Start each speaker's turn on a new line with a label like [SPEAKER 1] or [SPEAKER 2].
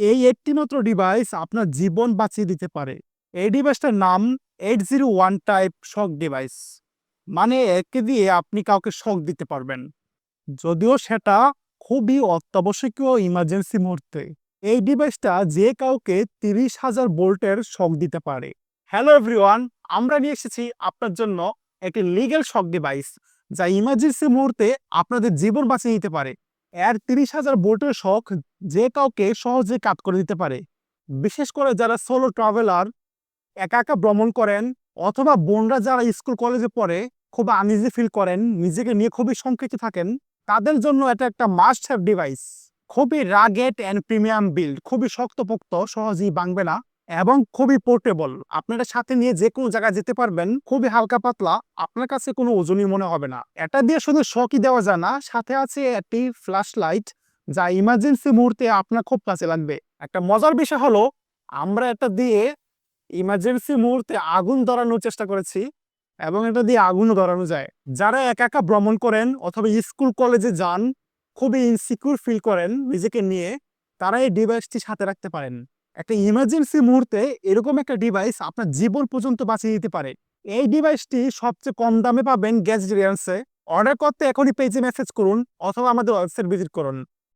[SPEAKER 1] এই একটি মাত্র ডিভাইস আপনার জীবন বাঁচিয়ে দিতে পারে। এই ডিভাইসটার নাম eight zero one type shock device মানে একে দিয়ে আপনি কাউকে শক দিতে পারবেন। যদিও সেটা খুবই অত্যাবশ্যকীয় ইমার্জেন্সি মুহূর্তে। এই ডিভাইসটা যে কাউকে তিরিশ হাজার বোল্টের শক দিতে পারে। হ্যালো এভরিওয়ান আমরা নিয়ে এসেছি আপনার জন্য একটি লিগ্যাল শক ডিভাইস যা ইমার্জেন্সি মুহূর্তে আপনাদের জীবন বাঁচিয়ে নিতে পারে। এর তিরিশ হাজার ভোল্টের শখ যে কাউকে সহজে কাট করে দিতে পারে। বিশেষ করে যারা সোলো ট্রাভেলার একা একা ভ্রমণ করেন অথবা বোনরা যারা স্কুল কলেজে পড়ে, খুব আনইজি ফিল করেন, নিজেকে নিয়ে খুবই সংকৃতি থাকেন, তাদের জন্য এটা একটা মাস্ট হ্যাভ ডিভাইস খুবই রাগেট অ্যান্ড প্রিমিয়াম বিল্ড খুবই শক্তপোক্ত, সহজেই ভাঙবে না। এবং খুবই পোর্টেবল আপনারা সাথে নিয়ে যে কোনো জায়গায় যেতে পারবেন, খুবই হালকা পাতলা, আপনার কাছে কোনো ওজনই মনে হবে না। এটা দিয়ে শুধু শখই দেওয়া যায় না, সাথে আছে একটি ফ্ল্যাশ লাইট যা ইমার্জেন্সি মুহূর্তে আপনার খুব কাছে লাগবে। একটা মজার বিষয় হলো, আমরা এটা দিয়ে ইমার্জেন্সি মুহূর্তে আগুন ধরানোর চেষ্টা করেছি এবং এটা দিয়ে আগুনও ধরানো যায়। যারা একা একা ভ্রমণ করেন অথবা স্কুল কলেজে যান, খুবই ইনসিকিউর ফিল করেন নিজেকে নিয়ে, তারা এই ডিভাইসটি সাথে রাখতে পারেন। একটা ইমার্জেন্সি মুহূর্তে এরকম একটা ডিভাইস আপনার জীবন পর্যন্ত বাঁচিয়ে দিতে পারে। এই ডিভাইসটি সবচেয়ে কম দামে পাবেন গ্যাস রিয়ান্সে অর্ডার করতে এখনই পেজে মেসেজ করুন অথবা আমাদের ওয়েবসাইট ভিজিট করুন।